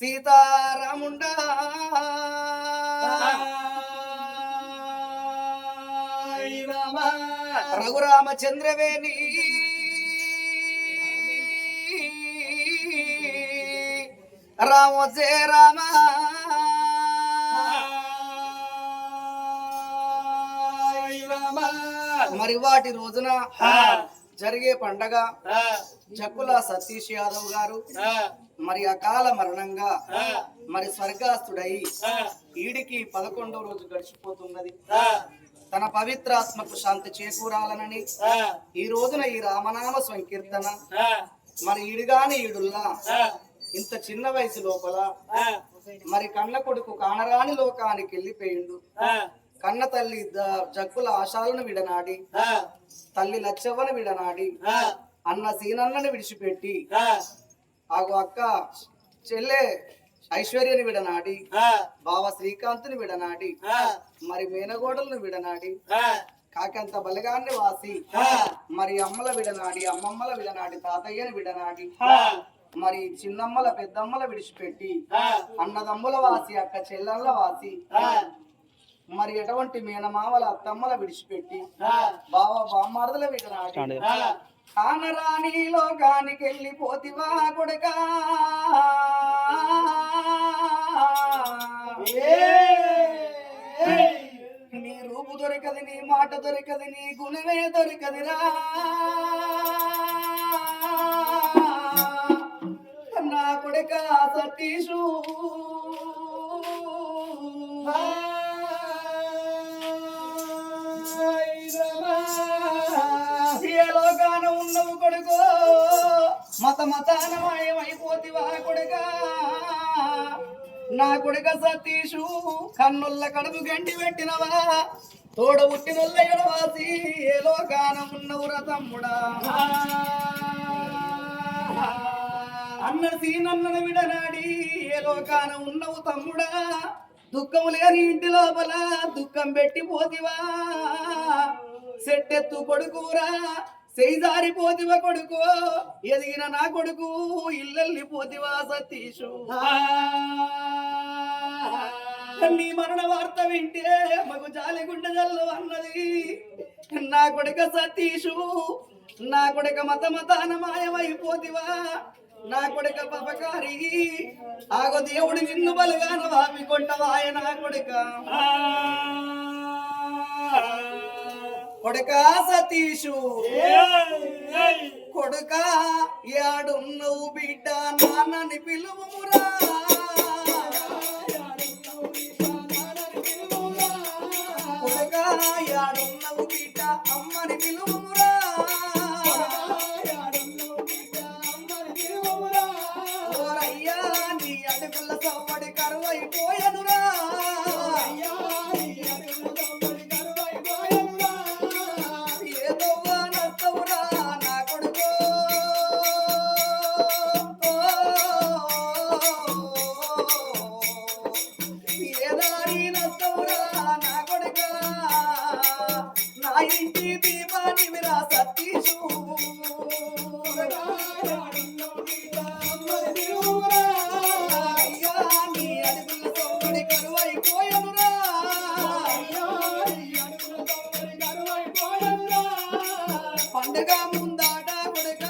సీతారాముండా. రఘురామచంద్రవేణి. రామ జయ రామ. మరి వాటి రోజున జరిగే పండగ. జక్కుల సతీష్ యాదవ్ గారు. మరి అకాల మరణంగా మరి స్వర్గాస్తుడై ఈడికి పదకొండవ రోజు గడిచిపోతున్నది. తన పవిత్రాత్మకు శాంతి చేకూరాలనని ఈ రోజున ఈ రామనామ సంకీర్తన మరి ఈడుగాని ఈడుల్లా ఇంత చిన్న వయసు లోపల మరి కన్న కొడుకు కానరాని లోకానికి వెళ్ళిపోయిండు కన్న తల్లి జక్కుల ఆశాలను విడనాడి తల్లి లచ్చవ్వను విడనాడి అన్న సీనన్నని విడిచిపెట్టి ఆగు అక్క చెల్లె ఐశ్వర్యని విడనాడి బావ శ్రీకాంత్ని విడనాడి మరి మేనగోడలను విడనాడి కాకంత బలగాన్ని వాసి మరి అమ్మల విడనాడి అమ్మమ్మల విడనాడి తాతయ్యని విడనాడి మరి చిన్నమ్మల పెద్దమ్మల విడిచిపెట్టి అన్నదమ్ముల వాసి అక్క చెల్లెళ్ళ వాసి మరి ఎటువంటి మేనమామల అత్తమ్మల విడిచిపెట్టి బావ బామ్మార్దల విడనాడి కానరాని లోకానికి వెళ్ళిపోతివా కొడుకా? నీ రూపు దొరకది నీ మాట దొరకది నీ గుణమే దొరకదిరా. నా కొడుక సతీషు కొడుకో. మత మతాన మాయమైపోతివా కొడుకా? నా కొడుక సతీషు కన్నుల్ల కడుపు గంటి పెట్టినవా? తోడ పుట్టినొల్ల ఎడవాసి ఏ లోకాన ఉన్నవురా తమ్ముడా? అన్న సీనన్నను విడనాడి ఏలో గానం ఉన్నవు తమ్ముడా? దుఃఖము లేని ఇంటి లోపల దుఃఖం పెట్టి పోతివా? సెట్టెత్తు కొడుకురా పోతివా కొడుకు ఎదిగిన నా కొడుకు ఇల్లల్లి పోతివా సతీషు. నీ మరణ వార్త వింటే మగు జాలి గుండె జల్లు అన్నది. నా కొడుక సతీషు నా కొడుక మత మతాన మాయమైపోతివా నా కొడుక పపకారి ఆగో దేవుడు నిన్ను బలుగాన వామి కొంటవాయ నా కొడుక. కొడుక సతీషు. కొడుక యాడున్నవు బిడ్డ నాన్నని పిలువురా ముందాట కొడక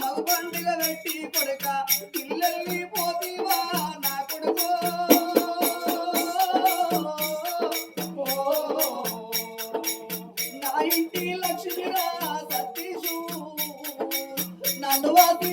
మగ పండుగ పెట్టి కొడక పిల్లల్ని పోతివా నా కొడుకు. నా ఇంటి లక్ష్మిరా సతీషు నన్ను వాసి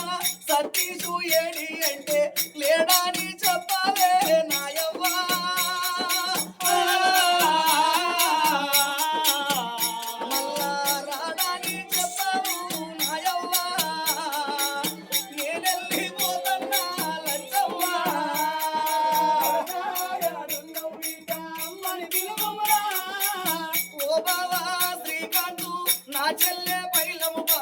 చెల్లె పైలము బా